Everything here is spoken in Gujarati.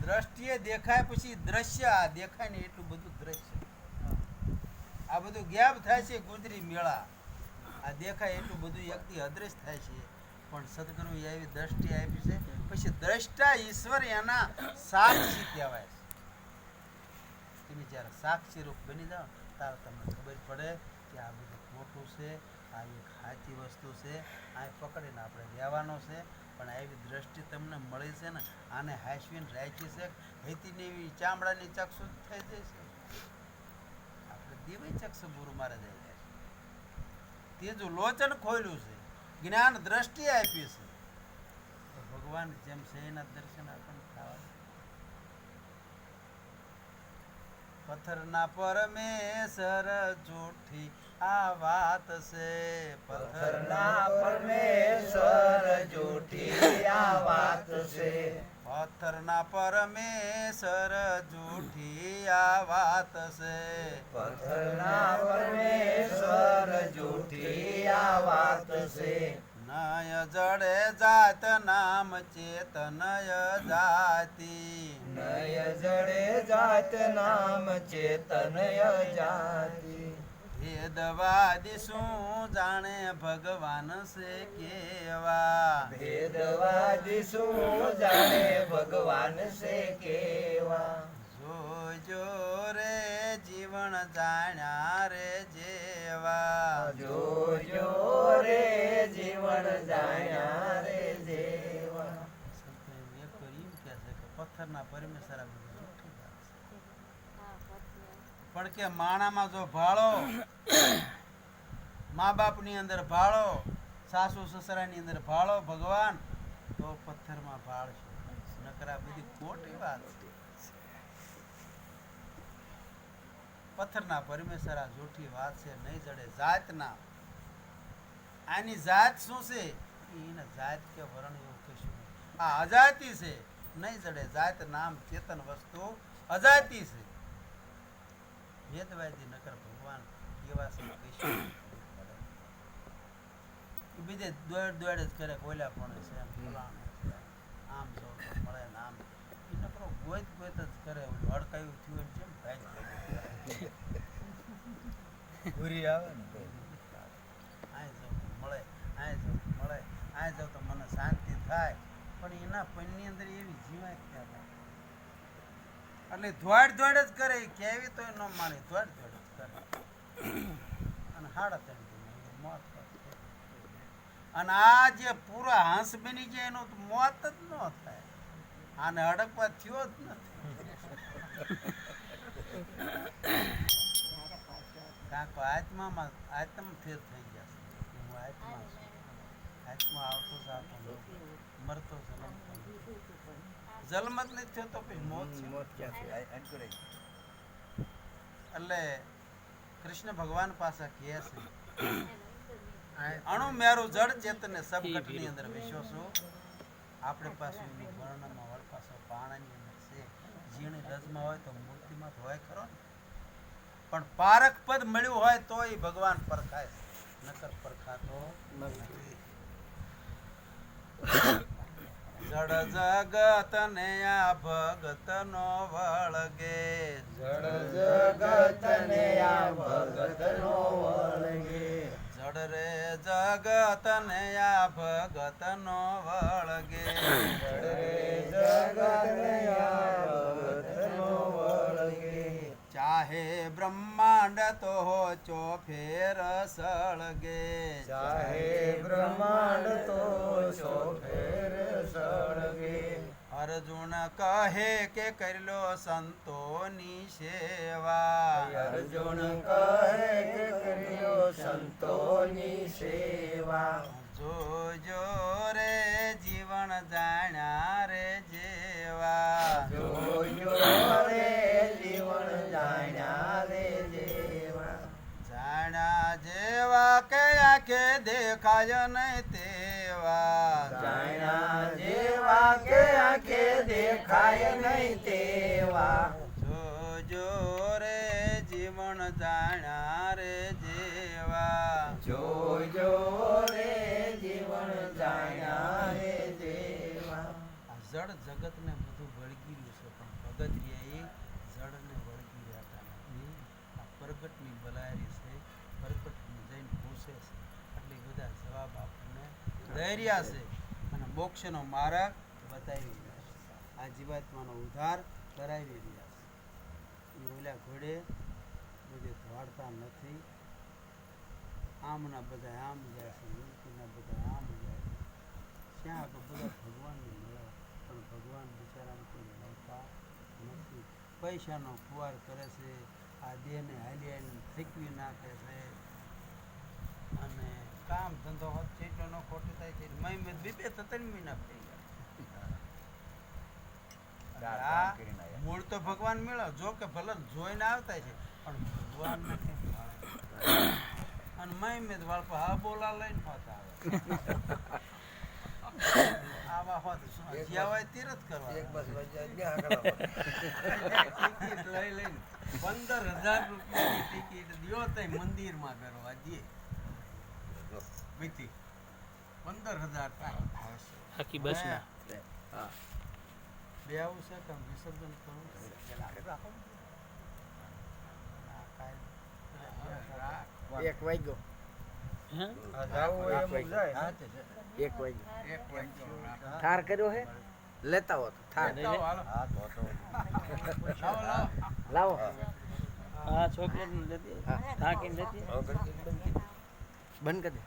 દ્રષ્ટિએ દેખાય પછી દ્રશ્ય આ દેખાય ને એટલું બધું દ્રશ્ય. આ બધું ગેપ થાય છે ગુજરી મેળા. આ દેખાય એટલું બધું એકથી અદ્રશ થાય છે. પણ સદગુરુ એવી દ્રષ્ટિ આપી છે. પછી દ્રષ્ટા ઈશ્વર એના સાક્ષી કહેવાય છે. તમે જ્યારે સાક્ષી રૂપ બની જાઓ ત્યારે તમને ખબર પડે કે આ બધું ખોટું છે. આ એક સાચી વસ્તુ છે, આ પકડીને આપણે રહેવાનો છે, પણ એવી દ્રષ્ટિ તમને મળી છે ને, આને હાસવીને રાખી છે, હેતીને એવી ચામડાની ચક્ષુ થઈ જશે આપણે દેવી ચક્ષુ ગુરુ મારે જાય છે. જો લોચન ખોલ્યું છે, જ્ઞાન દ્રષ્ટિ આપી છે. તો ભગવાન જેમ છે એના દર્શન આપણને થવા દે. પથ્થરના પરમેશ્વર જૂઠી આ વાત છે. પથ્થરના પરમેશ્વર જૂઠી આ વાત છે. પથ્થરના પરમેશ્વર જૂઠી આ વાત છે. પથ્થરના પરમેશ્વર જૂઠી આ વાત છે. નય જડે જાત નામ ચેતનય જાતિ. નય જડે જાત નામ ચેતનય જાતિ. ભેદવાદી શું જાણે ભગવાન છે કેવા? ભેદવાદી શું જાણે ભગવાન છે કેવા? જોજો રે જીવન જાણ્યા રે જેવા. જોજો રે જીવન જાણ્યા રે પથ્થરના પરમેશ્વર. પણ કે માણામાં જો ભાળો મા બાપની અંદર ભાળો સાસુ સસરાની અંદર ભાળો ભગવાન તો પથ્થરમાં ભાળશો નકરા બધી ખોટી વાત પથ્થરના પરમેશ્વર આ જૂઠી વાત છે નહીં જડે જાતના. આની જાત શું છે? એને જાત કે વર્ણ એવું કશું નહીં. આ અજાતિ છે. નહીં જડે. જાત, નામ, ચેતન, વસ્તુ અજાતિ છે. વેદવાદી નકર ભગવાન એવા છે કશું બીજે દોડ દોડ જ કરે, કોયલા પણ છે આમ જો, મળે ને આમ. એ નકરો ગોત ગોત જ કરે. હડકાયું થયું કેમ ભાઈ. ઘૂરી આવે ને આય જાઉં તો મળે આય જાઉં તો મળે જાઉં તો મને શાંતિ થાય. પણ એના પનની અંદર એવી જીવાય ક્યાં થાય? એટલે ધોડ ધોડ જ કરે કેવી તો ન માને ધોડ ધોડ જ કરે. અને હાડા ત્રણ મોત અને આ જે પૂરા હાંસ બની જાય એનું મોત જ ન થાય. આને હડકવા થયો જ નથી. કાંકો, આત્મામાં આત્મ ફેર થઈ ગયા હું આત્મા છું. આત્મા આવતો જાતો મરતો જન્મતો નથી. જ નથી થયો પછી મોત મોત ક્યાંથી? આ- આને કરે છે. એટલે કૃષ્ણ ભગવાન પાસે કહે છે અણુ મેરું જળ ચેતને સબઘટની અંદર વિશ્વસો. આપણે પાસે એનું વર્ણમાં વળ પાછો પાણાની અંદર છે. ઝીણી રજમાં હોય તો મૂર્તિમાં ધોવાય હોય ખરો ને. પણ પારક પદ મળ્યું હોય તો એ ભગવાન પરખાય નકર પરખાતો નથી. જડ જગત ને આ ભગત નો વળગે. જડ જગતને આ ભગતનો વળગે. જડ રે જગત ને આ ભગત નો વળગે. જડ રે જગતને આ ભગતનો વળગે. ચાહે બ્રહ્માંડ તો ચો ફેર સળગે. ચાહે છો ફેર સળગે. અર્જુન કહે કે કરલો સંતોની સેવા. અર્જુન કહે કે કર્યો સંતોની સેવા. જોજો રે જીવન જાણ્યા રે જેવા. જોયો રે જીવન જાણ્યા રે જેવા. જાણ્યા જેવા કે દેખાય નહીં. જેવા કે આંખે દેખાય નહીં તેવા. જોજો રે જીવન જાણ્યા રે જેવા. જોજો રે જીવન જાણ્યા રે જેવા જળ જગતને બધું વળગી રહ્યું છે પણ ભગતરિયા એ જળને વળગી રહ્યા હતા. આ પ્રગટની બલાયરી છે પ્રગટ જઈને પૂછે છે. એટલે બધા જવાબ આપણને ધૈર્યા છે. મોક્ષનો માર્ગ બતાવી રહ્યા છે. આ જીવાત્માનો ઉદ્ધાર કરાવી રહ્યા છે. એ ઓલા ઘોડે બધે દોડતા નથી. આમના બધા આમ જાય છે, મૂર્તિના બધા આમ જાય છે. ત્યાં આગળ બધા ભગવાનને મળે? પણ ભગવાન બિચારાને કોઈ મળતા નથી. પૈસાનો ફુવાર કરે છે, આ દેહને હાલી હાલીને થેકવી નાખે છે. અને કામ ધંધો હોત ન ખોટી થાય છે. મય મે બે બે તો ત્રણ મહિના થઈ ગયા. મૂળ તો ભગવાન મેળવ જો કે ભલે જોઈને આવતા છે પણ ભગવાન નથી. અને મય મેં વાળપો હા બોલા લઈને હોતા આવે. આવા હોત જ્યાં હોય તીરથ કરવા એક બસ વચ્ચે ગયા આગળ ટિકિટ લઈ લઈને પંદર હજાર રૂપિયાની ટિકિટ દિયો તઈ મંદિરમાં કરવા દે. વીતી. પંદર હજાર થાય આખી બસના હા. બે આવું છે કે વિસર્જન કરવું એક વાગ્યો. હે? જાવું હોય એમ એક વાગ્યો. એક વાગ્યો રાખ. ઠાર કર્યો હે? લેતા હો તો ઠાર લેતા હા તો તો. લાવો, આ ચોકલેટ લેતી હા. બંધ કરી દે.